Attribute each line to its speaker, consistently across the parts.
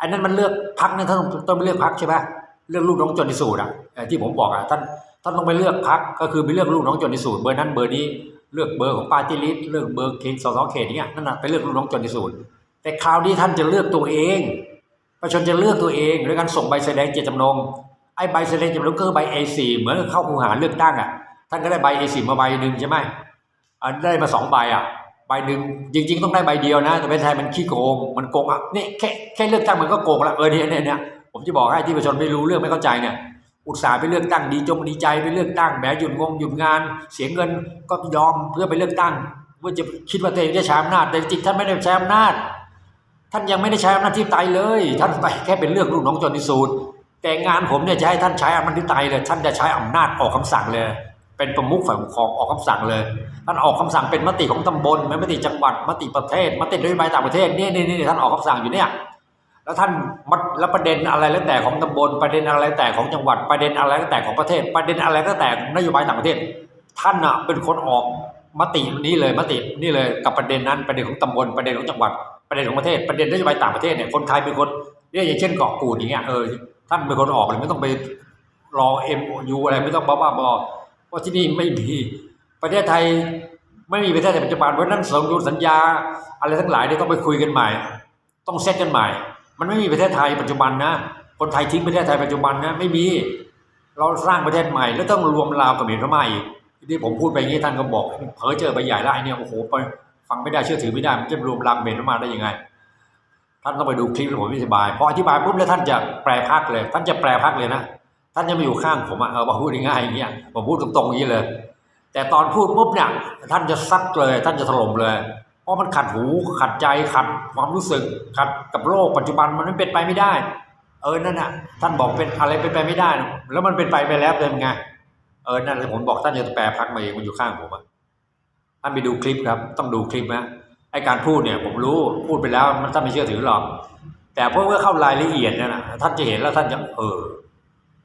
Speaker 1: อันนั้นมันเลือกพักเนี่ยท่านต้องไปเลือกพักใช่ไหมเลือกลูกน้องจนที่สูตรอะที่ผมบอกอะท่านท่านต้องไปเลือกพักก็คือไปเลือกลูกน้องจนที่สูตรเบอร์นั้นเบอร์นี้เลือกเบอร์ของปาร์ตี้ลิสต์เลือกเบอร์เขตสสเขตอย่างเงี้ยนั่นน่ะไปเลือกลูกน้องจนที่สูตรแต่คราวนี้ท่านจะเลือกตัวเองประชาชนจะเลือกตัวเองโดยการส่งใบแสดงเจตจำนงไอ้ใบแสดงเจตจำนงก็คือใบ A4 เหมือนเข้าคูหาเลือกตั้งอะท่านก็ได้ใบ A4 มาใบหนึ่งใช่ไหมอ่าได้มาสองใบอะ ใบหนึ่งจริง ๆ ต้องได้ใบเดียวนะ แต่ประเทศไทยมันขี้โกงมันโกงอะนี่แค่แค่เลือกตั้งมันก็โกงละเออเนี่ยเนี่ยเนี่ยผมจะบอกให้ที่ประชาชนไม่รู้เรื่องไม่เข้าใจเนี่ยอุตส่าห์ไปเลือกตั้งดีจงดีใจไปเลือกตั้งแหมหยุดงงหยุดงาน เสียเงินก็ยอมเพื่อไปเลือกตั้งว่าจะคิดว่าตัวเองจะใช้อำนาจแต่จริงท่านไม่ได้ใช้อำนาจ ท่านยังไม่ได้ใช้อำนาจที่ไตยเลย ท่านไปแค่เป็นเรื่องลูกน้องจนที่สุดแต่งานผมเนี่ยจะให้ท่านใช้อำนาจที่ไตยเลย ท่านจะใช้อำนาจออกคำสั่งเลย เป็นประมุขฝ่ายปกครองออกคำสั่งเลยท่านออกคำสั่งเป็นมติของตำบลมติจังหวัดมติประเทศมตินโยบายต่างประเทศเนี่ยนี่นี่ท่านออกคำสั่งอยู่เนี่ยแล้วท่านมัดแล้วประเด็นอะไรแล้วแต่ของตำบลประเด็นอะไรแต่ของจังหวัดประเด็นอะไรแล้วแต่ของประเทศ ประเด็นอะไรแล้วแต่นโยบายต่างประเทศ ท่านอะเป็นคนออกมตินี้เลยมตินี่เลยกับประเด็นนั้นประเด็นของตำบลประเด็นของจังหวัดประเด็นของประเทศประเด็นนโยบายต่างประเทศเนี่ยคนไทยเป็นคนเนี่ยอย่างเช่นเกาะกูดอย่างเงี้ยเออท่านเป็นคนออกเลยไม่ต้องไปรอเอ็มยูอะไรไม่ต้องบ้าบ้าบอ เพราะที่นี่ไม่มีประเทศไทยไม่มีประเทศไทยปัจจุบันเพราะนั้นสมดุลสัญญา อะไรทั้งหลายเนี่ยต้องไปคุยกันใหม่ ต้องเซตกันใหม่ มันไม่มีประเทศไทยปัจจุบันนะคนไทยทิ้งประเทศไทยปัจจุบันนะไม่มีเราสร้างประเทศใหม่ แล้วต้องรวมลาวกับเมียนมาอีกที่ผมพูดไปอย่างนี้ท่านก็บอกเผลอเจอไปใหญ่แล้วไอ้เนี่ยโอ้โหไปฟังไม่ได้เชื่อถือไม่ได้มันจะรวมลาวเมียนมาได้ยังไง ท่านต้องไปดูคลิปแล้วผมอธิบายพออธิบายปุ๊บแล้วท่านจะแปลพักเลย ท่านจะแปลพักเลยนะ ท่านจะมาอยู่ข้างผมอะเออมาพูดง่ายๆอย่างเงี้ยผมพูดตรงๆอย่างนี้เลย แต่ตอนพูดปุ๊บเนี่ยท่านจะซัดเลย ท่านจะถล่มเลย เพราะมันขัดหูขัดใจขัดความรู้สึกขัดกับโลกปัจจุบันมันไม่เป็นไปไม่ได้ เออนั่นน่ะ ท่านบอกเป็นอะไรเป็นไปไม่ได้ แล้วมันเป็นไปไปแล้วเป็นไงเออนั่นเลยผมบอกท่านจะแปลพักมาเองมันอยู่ข้างผมอะท่านไปดูคลิปครับ ต้องดูคลิปนะไอการพูดเนี่ยผมรู้พูดไปแล้วมันท่านไม่เชื่อถือหรอกแต่พอเมื่อเข้ารายละเอียดเนยนะท่านจะเห็นแล้วท่านจะเออ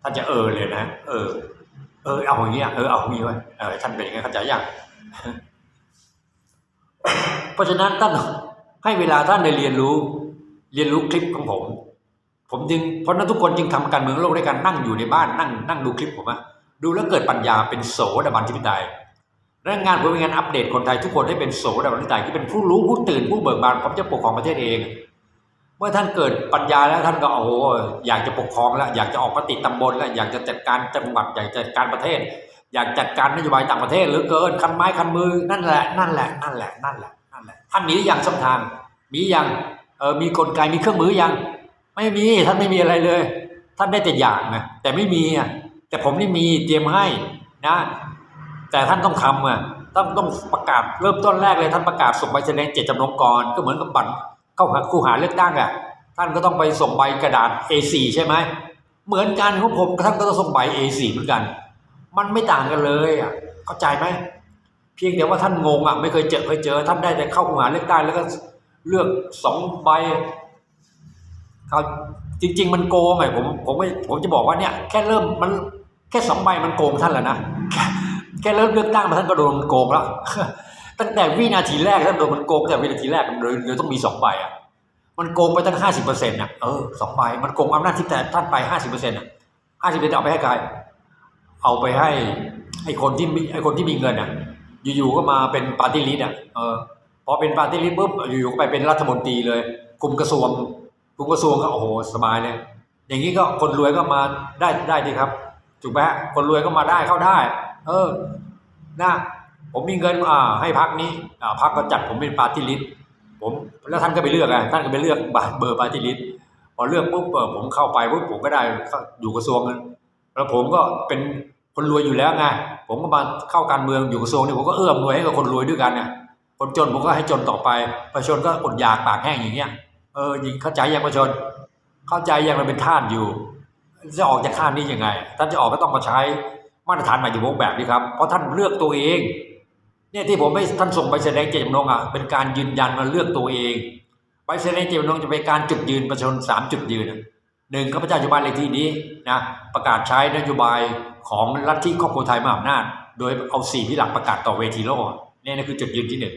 Speaker 1: ท่านจะเออเลยนะ เออ เออ เอาอย่างเงี้ยเออเอาอย่างงี้ไว้เออท่านเป็นยังไงเข้าใจยังเพราะฉะนั้นท่านให้เวลาท่านได้เรียนรู้ เรียนรู้คลิปของผม ผมจึงเพราะนั้นทุกคนจึงทำการเมืองโลกด้วยการนั่งอยู่ในบ้านนั่งนั่งดูคลิปผมอะดูแล้วเกิดปัญญาเป็นโสดาบันทิพิไตยและงานผมเป็นงานอัปเดตคนไทยทุกคนให้เป็นโสดาบันทิพิไตยที่เป็นผู้รู้ผู้ตื่นผู้เบิกบานผมจะปกครองประเทศเอง มื่อท่านเกิดปัญญาแล้วท่านก็โอ้โหอยากจะปกครองแล้ว อยากจะออกมติตำบลแล้วอยากจะจัดการจังหวัดอยากจะจัดการประเทศ อยากจัดการนโยบายต่างประเทศหรือเกินคันไม้คันมือนั่นแหละนั่นแหละนั่นแหละนั่นแหละนั่นแหละท่านมีอยังช่องทาง มีอยังเออมีกลไกมีเครื่องมือยัง ไม่มีท่านไม่มีอะไรเลย ท่านได้แต่อยากนะแต่ไม่มีอะแต่ผมนี่มีเตรียมให้นะ แต่ท่านต้องทำอะต้องต้องประกาศเริ่มต้นแรกเลยท่านประกาศส่งใบแสดงเจตจำนงก่อนก็เหมือนกับบัตร เข้าหาคู่หาเลือกตั้งอะท่านก็ต้องไปส่งใบกระดาษ A4 ใช่ไหมเหมือนกันของผมท่านก็ต้องส่งใบ A4 เหมือนกัน มันไม่ต่างกันเลยอะเข้าใจไหมเพียงแต่ว่าท่านงงอะไม่เคยเจอเคยเจอ ท่านได้แต่เข้าคู่หาเลือกตั้งแล้วก็เลือกสองใบเขาจริง ๆ มันโกงไงผมผมไม่ผมจะบอกว่าเนี่ยแค่เริ่มมันแค่สองใบมันโกงท่านแล้วนะแค่เริ่มเลือกตั้งมาท่านก็โดนโกงแล้ว ตั้งแต่วินาทีแรกท่านโดนมันโกงแต่วินาทีแรกเลยเลยต้องมีสองใบอะมันโกงไปตั้งห้าสิบเปอร์เซ็นต์อะเออสองใบมันโกงอำนาจที่แต่ท่านไปห้าสิบเปอร์เซ็นต์อะห้าสิบเปอร์เซ็นต์เอาไปให้ใครเอาไปให้ไอ้คนที่มีไอ้คนที่มีเงินอะ อยู่ๆก็มาเป็นปาร์ตี้ลิสต์อะเออพอเป็นปาร์ตี้ลิสต์ปุ๊บอยู่ๆก็ไปเป็นรัฐมนตรีเลยคุมกระทรวงคุมกระทรวงก็โอ้โหสบายเลยอย่างนี้ก็คนรวยก็มาได้ได้ดีครับถูกไหมฮะคนรวยก็มาได้เข้าได้ เออนะ ผมมีเงินอ่าให้พักนี้อ่าพักก็จัดผมเป็นปาร์ตี้ลิสต์ผมแล้วท่านก็ไปเลือกไงท่านก็ไปเลือกเบอร์ปาร์ตี้ลิสต์พอเลือกปุ๊บผมเข้าไปปุ๊บผมก็ได้อยู่กระทรวงนั้นแล้วผมก็เป็นคนรวยอยู่แล้วไงผมก็มาเข้าการเมืองอยู่กระทรวงนี่ผมก็เอื้อมรวยให้กับคนรวยด้วยกันเนี่ยคนจนผมก็ให้จนต่อไป ประชาชนก็อดอยากปากแห้งอย่างเงี้ยเออยิงเข้าใจยังประชาชนเข้าใจยังมันเป็นท่านอยู่จะออกจากท่านนี้ยังไงท่านจะออกก็ต้องมาใช้มาตรฐานใหม่อยู่วงแบบนี้ครับเพราะท่านเลือกตัวเอง เนี่ยที่ผมไม่ท่านส่งใบแสดงเจตจำนงอะเป็นการยืนยันมาเลือกตัวเองใบแสดงเจตจำนงจะเป็นการจุดยืนประชาชนสามจุดยืนหนึ่งข้าพเจ้าอยู่บ้านเลขที่นี้นะประกาศใช้นโยบายของลัฐทธิครอบครัวไทยมหาอำนาจโดยเอาสี่ที่หลักประกาศต่อเวทีโลกเนี่ยนะคือจุดยืนที่หนึ่ง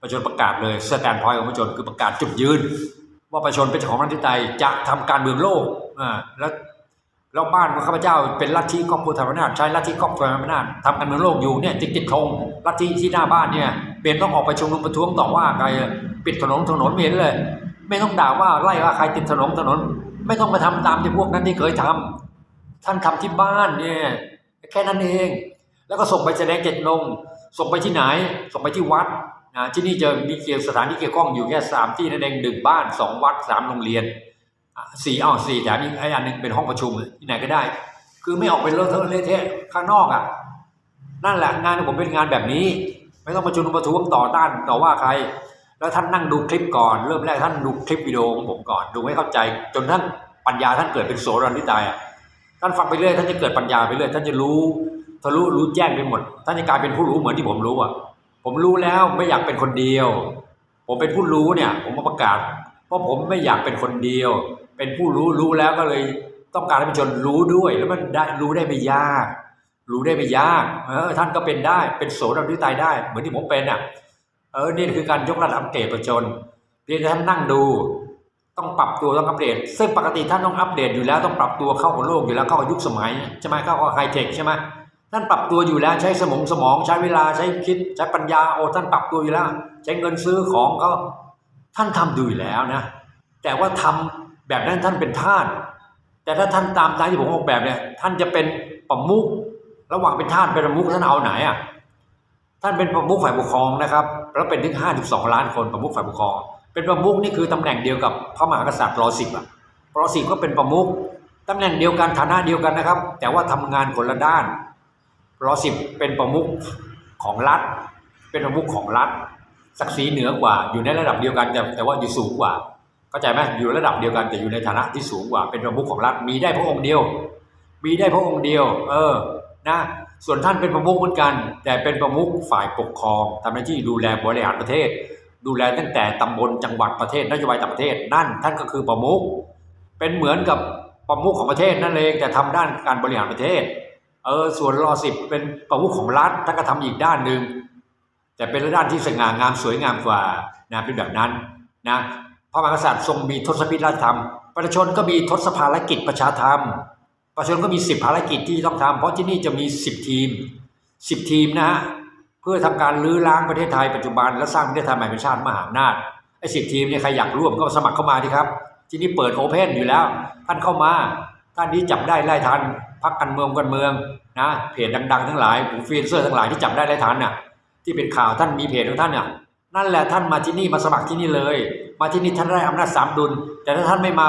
Speaker 1: ประชาชนประกาศเลยสแตนพอยต์ของประชาชนคือประกาศจุดยืน ว่าประชาชนเป็นเจ้าของระชาธิปไตยจะทำการเมืองโลกอ่าแล้ว แล้วบ้านของข้าพเจ้าเป็นลัทธิครอบครัวธรรมนาถใช้ลัทธิครอบครัวธรรมนาถทำการเมืองโลกอยู่เนี่ยจึงติดธงลัทธิที่หน้าบ้านเนี่ยเบนต้องออกไปชุมนุมประท้วงต่อว่าใครปิดถนนถนนไม่เห็นเลย ไม่ต้องด่าว่าไล่ว่าใครติดถนนถนน ไม่ต้องมาทำตามที่พวกนั้นที่เคยทำท่านทำที่บ้านเนี่ยแค่นั้นเอง แล้วก็ส่งไปแสดงเจตนงส่งไปที่ไหน ส่งไปที่วัดนะที่นี่จะมีเกี่ยวสถานที่เกี่ยวข้องอยู่แค่สามที่นั่นเองหนึ่งบ้านสองวัดสามโรงเรียน สี่อ้าวสี่แถมอีกไอ้อันหนึ่งเป็นห้องประชุมที่ไหนก็ได้ คือไม่ออกไปเลอะเทอะเละเทะข้างนอกอะนั่นแหละงานของผมเป็นงานแบบนี้ ไม่ต้องประชุมประท้วงต่อต้านต่อว่าใคร แล้วท่านนั่งดูคลิปก่อน เริ่มแรกท่านดูคลิปวิดีโอของผมก่อน ดูให้เข้าใจ จนท่านปัญญาท่านเกิดเป็นโสรันทิตายอะท่านฟังไปเรื่อยท่านจะเกิดปัญญาไปเรื่อยท่านจะรู้ทะลุรู้แจ้งไปหมด ท่านจะกลายเป็นผู้รู้เหมือนที่ผมรู้อะผมรู้แล้วไม่อยากเป็นคนเดียว ผมเป็นผู้รู้เนี่ย ผมมาประกาศ เพราะผมไม่อยากเป็นคนเดียว เป็นผู้รู้รู้แล้วก็เลยต้องการให้ประชาชนรู้ด้วย แล้วมันได้รู้ได้ไม่ยาก รู้ได้ไม่ยากเออท่านก็เป็นได้เป็นโสดาธิตายได้ เหมือนที่ผมเป็นอะเออนี่คือการยกระดับเกรดประชาชนเพียงแต่ท่านนั่งดู ต้องปรับตัวต้องอัปเดต ซึ่งปกติท่านต้องอัปเดตอยู่แล้วต้องปรับตัวเข้ากับโลกอยู่แล้วเข้ากับยุคสมัยใช่ไหมเข้ากับไฮเทคใช่ไหมท่านปรับตัวอยู่แล้วใช้สมองสมองใช้เวลาใช้คิดใช้ปัญญาโอ้ท่านปรับตัวอยู่แล้ว ใช้เงินซื้อของก็ท่านทำดูอยู่แล้วนะแต่ว่าทำ แบบนั้นท่านเป็นทาสแต่ถ้าท่านตามตามที่ผมออกแบบเนี่ย ท่านจะเป็นประมุขระหว่างเป็นทาสเป็นประมุขท่านเอาไหนอะท่านเป็นประมุขฝ่ายปกครองนะครับแล้วเป็นถึง 52 ล้านคนประมุขฝ่ายปกครอง เป็นประมุขนี่คือตำแหน่งเดียวกับพระมหากษัตริย์รอสิบอะรอสิบก็เป็นประมุขตำแหน่งเดียวกันฐานะเดียวกันนะครับ แต่ว่าทำงานคนละด้านรอสิบเป็นประมุขของรัฐ เป็นประมุขของรัฐศักดิ์ศรีเหนือกว่าอยู่ในระดับเดียวกันแต่แต่ว่าอยู่สูงกว่า เข้าใจไหมอยู่ระดับเดียวกันแต่อยู่ในฐานะที่สูงกว่าเป็นประมุขของรัฐมีได้พระองค์เดียว มีได้พระองค์เดียว เออนะส่วนท่านเป็นประมุขเหมือนกัน แต่เป็นประมุขฝ่ายปกครองทำหน้าที่ดูแลบริหารประเทศ ดูแลตั้งแต่ตำบลจังหวัดประเทศนโยบายต่างประเทศ นั่นท่านก็คือประมุขเป็นเหมือนกับประมุขของประเทศนั่นเองแต่ทำด้านการบริหารประเทศเออส่วนรอสิบเป็นประมุขของรัฐท่านก็ทำอีกด้านหนึ่งแต่เป็นด้านที่สง่างามสวยงามกว่านะเป็นแบบนั้นนะ พระมหากษัตริย์ทรงมีทศพิธราชธรรม ประชาชนก็มีทศภารกิจประชาธรรม ประชาชนก็มีสิบภารกิจที่ต้องทำเพราะที่นี่จะมีสิบทีมสิบทีมนะฮะเพื่อทำการลื้อล้างประเทศไทยปัจจุบันและสร้างประเทศไทยใหม่เป็นชาติมหาอำนาจไอ้สิบทีมเนี่ยใครอยากร่วมก็สมัครเข้ามาดีครับ ที่นี่เปิดโอเพนอยู่แล้ว ท่านเข้ามา ท่านนี้จับได้ไล่ทันพักการเมืองการเมืองนะเพจดัง ๆ ทั้งหลายผู้ฟรีแลนเซอร์ทั้งหลายที่จับได้ไล่ทันน่ะที่เป็นข่าวท่านมีเพจของท่านเนี่ย นั่นแหละท่านมาที่นี่มาสมัครที่นี่เลย มาที่นี่ท่านได้อำนาจสามดุล แต่ถ้าท่านไม่มา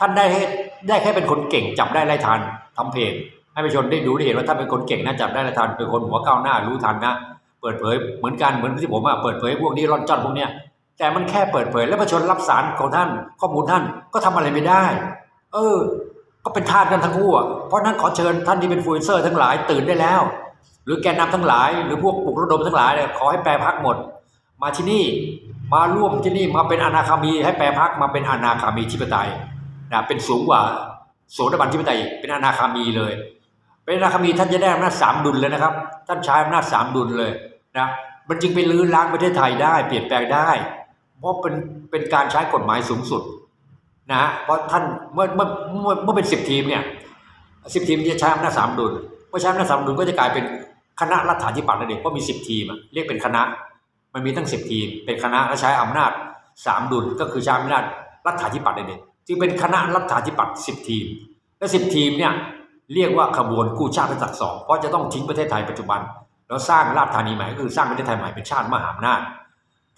Speaker 1: ท่านได้ให้ได้แค่เป็นคนเก่งจับได้ไล่ทันทำเพจให้ประชาชนได้ดูได้เห็นว่าท่านเป็นคนเก่งนะจับได้ไล่ทันเป็นคนหัวก้าวหน้ารู้ทันนะเปิดเผยเหมือนกันเหมือนที่ผมอะเปิดเผยพวกนี้ร่อนจ้อนพวกเนี้ยแต่มันแค่เปิดเผยแล้วประชาชนรับสารของท่าน ข้อมูลท่านก็ทำอะไรไม่ได้ เออ ก็เป็นทาสกันทั้งคู่อะเพราะนั้นขอเชิญท่านที่เป็นฟูเซอร์ทั้งหลายตื่นได้แล้ว หรือแกนนำทั้งหลาย หรือพวกปลุกระดมทั้งหลายเนี่ยขอให้แปรพักหมด มาที่นี่มาร่วมที่นี่มาเป็นอนาคามี ให้แปรพักมาเป็นอนาคามีชิปไตยนะเป็นสูงกว่าโสดาบันชิปไตยเป็นอนาคามีเลย เป็นอนาคามีท่านจะได้อำนาจสามดุลเลยนะครับ ท่านใช้อำนาจสามดุลเลยนะมันจึงไปลื้อล้างประเทศไทยได้เปลี่ยนแปลงได้ เพราะเป็นเป็นการใช้กฎหมายสูงสุดนะฮะเพราะท่านเมื่อเมื่อเมื่อเมื่อเป็นสิบทีมเนี่ยสิบทีมจะใช้อำนาจสามดุลเมื่อใช้อำนาจสามดุลก็จะกลายเป็นคณะรัฐาธิปัตย์นั่นเองเพราะมีสิบทีมเรียกเป็นคณะ มันมีตั้งสิบทีมเป็นคณะและใช้อำนาจสามดุลก็คือใช้อำนาจรัฐาธิปัตย์นั่นจึงเป็นคณะรัฐาธิปัตย์สิบทีม และสิบทีมเนี่ยเรียกว่าขบวนกู้ชาติเป็นศักดิ์สองเพราะจะต้องทิ้งประเทศไทยปัจจุบัน แล้วสร้างราชธานีใหม่ก็คือสร้างประเทศไทยใหม่เป็นชาติมหาอำนาจ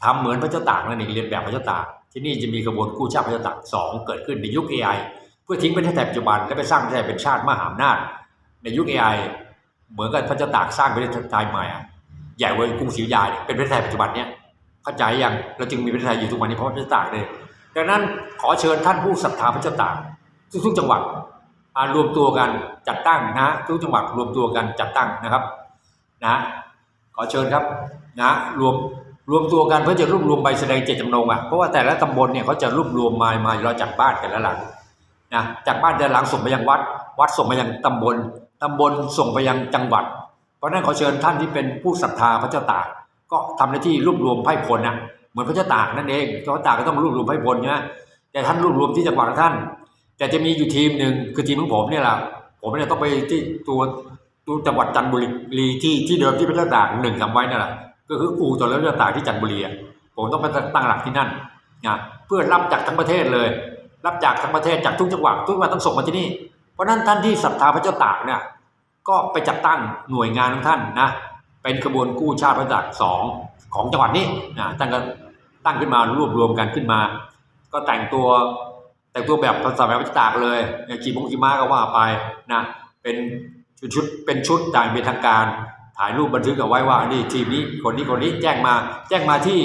Speaker 1: ทำเหมือนพระเจ้าตากนั่นเองเรียนแบบพระเจ้าตากที่นี่จะมีขบวนกู้ชาติพระเจ้าตากสองเกิดขึ้นในยุค AI เพื่อทิ้งประเทศไทยปัจจุบันและไปสร้างประเทศไทยเป็นชาติมหาอำนาจในยุค AI เหมือนกับพระเจ้าตากสร้างประเทศไทยใหม่ ใหญ่กว่ากรุงศรีอยุธยาเนี่ยเป็นประเทศไทยปัจจุบันเนี่ยเข้าใจยังเราจึงมีประเทศไทยอยู่ทุกวันนี้เพราะพระเจ้าตากเลยดังนั้นขอเชิญท่านผู้ศรัทธาพระเจ้าตากทุกๆจังหวัดอ่ารวมตัวกันจัดตั้งนะทุกจังหวัดรวมตัวกันจัดตั้งนะครับนะขอเชิญครับนะรวมรวมตัวกันเพื่อจะรวบรวมใบแสดงเจตจำนงอะเพราะว่าแต่ละตำบลเนี่ยเขาจะรวบรวมมามาเราจัดบ้านแต่ละหลังนะจากบ้านแต่ละหลังส่งไปยังวัด วัดส่งไปยังตำบลตำบลส่งไปยังจังหวัด เพราะนั้นขอเชิญท่านที่เป็นผู้ศรัทธาพระเจ้าตากก็ทำหน้าที่รวบรวมไพ่พลนะเหมือนพระเจ้าตากนั่นเองพระเจ้าตากก็ต้องรวบรวมไพ่พลนะแต่ท่านรวบรวมที่จังหวัดของท่าน แต่จะมีอยู่ทีมหนึ่งคือทีมของผมเนี่ยแหละผมเนี่ยต้องไปที่ตัวตัวจังหวัดจันทบุรีที่ที่เดิมที่พระเจ้าตากหนึ่งจำไว้นั่นแหละก็คืออู่ตัวแล้วพระเจ้าตากที่จันทบุรีผมต้องไปตั้งหลักที่นั่นนะเพื่อรับจากทั้งประเทศเลย รับจากทั้งประเทศจากทุกจังหวัดทุกจังหวัดต้องส่งมาที่นี่เพราะฉะนั้นท่านที่ศรัทธาพระเจ้าตากเนี่ย ก็ไปจัดตั้งหน่วยงานของท่านนะเป็นขบวนกู้ชาติพระจักรสองของจังหวัดนี้นะท่านก็ตั้งขึ้นมารวบรวมกันขึ้นมา ก็แต่งตัวแต่งตัวแบบภาษาแบบพระเจ้าตากเลยอย่างขี่มงขี่ม้าก็ว่าไปนะเป็นชุดชดเป็นชุดต่างเป็นทางการถ่ายรูปบันทึกเอาไว้ว่านี่ทีมนี้คนนี้คนนี้แจ้งมาแจ้งมาที่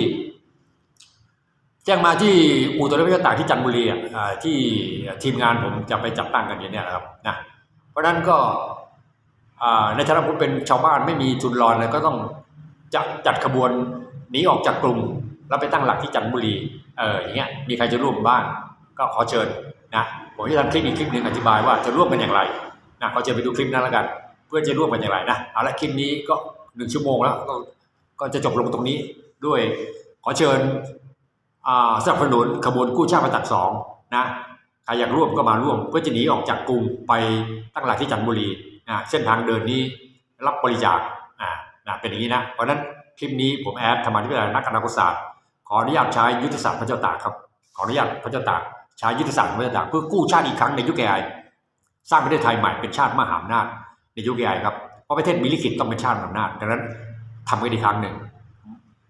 Speaker 1: แจ้งมาที่อู่ตัวเรือพระเจ้าตากที่จันทบุรีอะที่ทีมงานผมจะไปจัดตั้งกันอย่างนี้นะครับนะเพราะฉะนั้นก็ ในฐานะผมเป็นชาวบ้านไม่มีทุนรอนเลยก็ต้องจัดจัดขบวนหนีออกจากกรุงแล้วไปตั้งหลักที่จันทบุรีเอออย่างเงี้ยมีใครจะร่วมบ้างก็ขอเชิญนะผมจะทำคลิปอีกคลิปหนึ่งอธิบายว่าจะร่วมกันอย่างไรนะขอเชิญไปดูคลิปนั้นแล้วกัน เพื่อจะร่วมกันอย่างไรนะเอาละคลิปนี้ก็หนึ่งชั่วโมงแล้วก็ก็จะจบลงตรงนี้ด้วยขอเชิญสนับสนุนขบวนกู้ชาติมาตักสองนะใครอยากร่วมก็มาร่วมเพื่อจะหนีออกจากกรุงไปตั้งหลักที่จันทบุรี เส้นทางเดินนี้รับบริจาคอ่านะเป็นอย่างนี้นะ เพราะนั้นคลิปนี้ผมแอดธรรมาธิบดีนักอนาคตศาสตร์ขออนุญาตใช้ยุทธศาสตร์พระเจ้าตากครับ ขออนุญาตพระเจ้าตากใช้ยุทธศาสตร์พระเจ้าตากเพื่อกู้ชาติอีกครั้งในยุคแก่สร้างประเทศไทยใหม่เป็นชาติมหาอำนาจในยุคแก่ครับเพราะประเทศมีลิขิตต้องเป็นชาติมหาอำนาจดังนั้นทำกันอีกครั้งหนึ่ง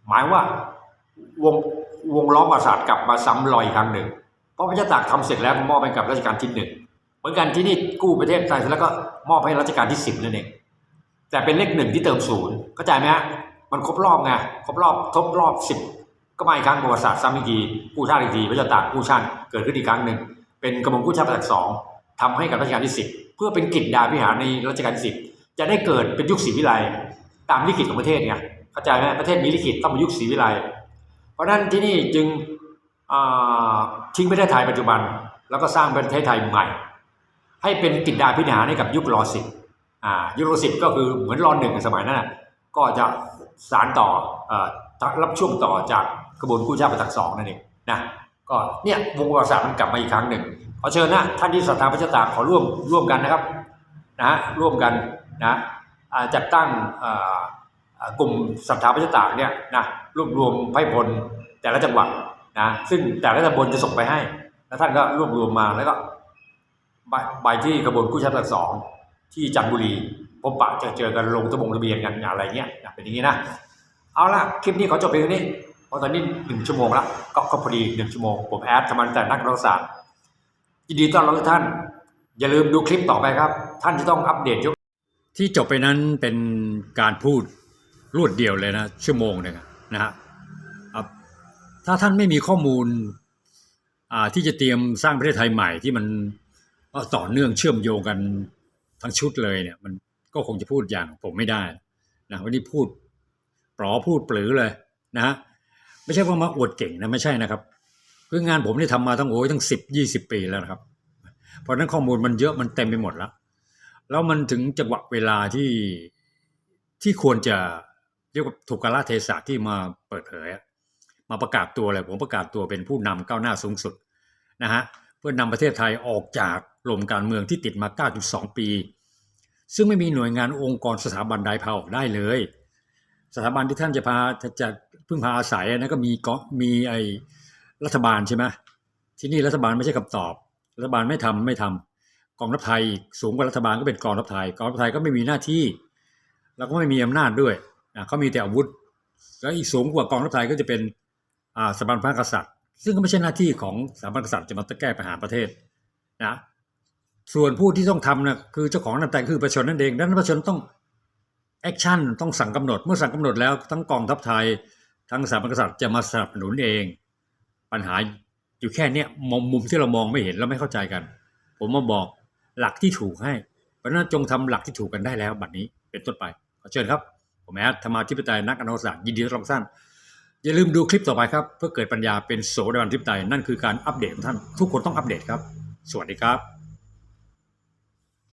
Speaker 1: หมายว่าวงวงล้อมประสาทกลับมาซ้ำรอยอีกครั้งหนึ่งเพราะพระเจ้าตากทำเสร็จแล้วมอบให้กับรัชกาลที่หนึ่ง มือนกันที่นี่กู้ประเทศไทยเสร็จแล้วก็มอบให้รัชกาลที่สิบนั่นเองแต่เป็นเลขหนึ่งที่เติมศูนย์เข้าใจไหมฮะมันครบรอบไงครบรอบทบรอบสิบก็มาอีกครั้งประวัติศาสตร์ซ้ำอีกทีกู้ชาติอีกทีพระเจ้าตากกู้ชาติเกิดขึ้นอีกครั้งหนึ่งเป็นกระบวนกู้ชาติประจักษ์สองทำให้กับรัชกาลที่สิบเพื่อเป็นกิจดาพิหารในรัชกาลที่สิบจะได้เกิดเป็นยุคศรีวิไลตามลิขิตของประเทศไงเข้าใจไหมประเทศมีลิขิตต้องเป็นยุคศรีวิไลเพราะนั้นที่นี่จึงทิ้งประเทศไทยปัจจุบัน แล้วก็สร้างประเทศไทยใหม่ ให้เป็นกิจดาพิหารให้กับยุครอสิบอ่ายุครอสิบก็คือเหมือนรอหนึ่งสมัยนั้นก็จะสารต่ออรับช่วงต่อจากกระบวนกู้ชาติประจักษ์สองนั่นเองนะก็เนี่ยวงประวัติศาสตร์มันกลับมาอีกครั้งหนึ่งขอเชิญนะท่านที่ศรัทธาพระเจ้าตากขอร่วมร่วมกันนะครับนะฮะร่วมกันนะจัดตั้งกลุ่มศรัทธาพระเจ้าตากเนี่ยนะรวบรวมไพ่พลแต่ละจังหวัดนะซึ่งแต่ละตำบลจะส่งไปให้ แล้วท่านก็รวบรวมมาแล้วก็ ไปที่กระบวนกู้ชาติสองที่จันทบุรีพบปะเจอเจอกันลงทะบงทะเบียนกันอะไรเงี้ยเป็นอย่างนี้นะเอาละคลิปนี้ขอจบเพียงนี้เพราะตอนนี้หนึ่งชั่วโมงละก็ก็พอดีหนึ่งชั่วโมงผมแอดธรรมันแต่นักรัฐศาสตร์ยินดีต้อนรับทุกท่าน อย่าลืมดูคลิปต่อไปครับ ท่านจะต้องอัปเดตยก
Speaker 2: ที่จบไปนั้นเป็นการพูดรวดเดียวเลยนะ ชั่วโมงหนึ่งนะฮะถ้าท่านไม่มีข้อมูลที่จะเตรียมสร้างประเทศไทยใหม่ที่มัน ต่อเนื่องเชื่อมโยงกันทั้งชุดเลยเนี่ย มันก็คงจะพูดอย่างผมไม่ได้นะวันนี้พูดปลอพูดปลือเลยนะฮะไม่ใช่ว่ามาอวดเก่งนะไม่ใช่นะครับ คืองานผมนี่ทำมาทั้งโอ้ยทั้งสิบยี่สิบปีแล้วนะครับ เพราะนั้นข้อมูลมันเยอะมันเต็มไปหมดแล้ว แล้วมันถึงจังหวะเวลาที่ที่ควรจะเรียกว่าถูกกาลเทศะที่มาเปิดเผยมาประกาศตัวเลยผมประกาศตัวเป็นผู้นำก้าวหน้าสูงสุดนะฮะเพื่อนำประเทศไทยออกจาก ลมการเมืองที่ติดมา 9.2 ปี ซึ่งไม่มีหน่วยงานองค์กรสถาบันใดพาออกได้เลย สถาบันที่ท่านจะพาจะพึ่งพาอาศัยนะก็มีก็มีไอรัฐบาลใช่ไหมที่นี่รัฐบาลไม่ใช่คำตอบ รัฐบาลไม่ทำไม่ทำกองทัพไทย สูงกว่ารัฐบาลก็เป็นกองทัพไทยกองทัพไทยก็ไม่มีหน้าที่ แล้วก็ไม่มีอำนาจด้วยนะเขามีแต่อาวุธ แล้วอีกสูงกว่ากองทัพไทยก็จะเป็นอ่าสถาบันพระกษัตริย์ ซึ่งก็ไม่ใช่หน้าที่ของสถาบันกษัตริย์จะมาแก้ปัญหาประเทศนะ ส่วนผู้ที่ต้องทำนะคือเจ้าของน้ำแต่คือประชาชนนั่นเองดังนั้นประชาชนต้องแอคชั่นต้องสั่งกำหนด เมื่อสั่งกำหนดแล้วทั้งกองทัพไทย ทั้งสถาบันกษัตริย์จะมาสนับสนุนเอง ปัญหาอยู่แค่เนี้ยมุมมุมที่เรามองไม่เห็นแล้วไม่เข้าใจกัน ผมมาบอกหลักที่ถูกให้ เพราะนั้นจงทำหลักที่ถูกกันได้แล้วบัดนี้เป็นต้นไปขอเชิญครับ ผมแอดธรรมาธิปไตยนักอนุศาสตร์ยินดีต้อนรับท่านอย่าลืมดูคลิปต่อไปครับ เพื่อเกิดปัญญาเป็นโสดาบันทิปไตยนั่นคือการอัปเดตของท่าน ทุกคนต้องอัปเดตครับ สวัสดีครับ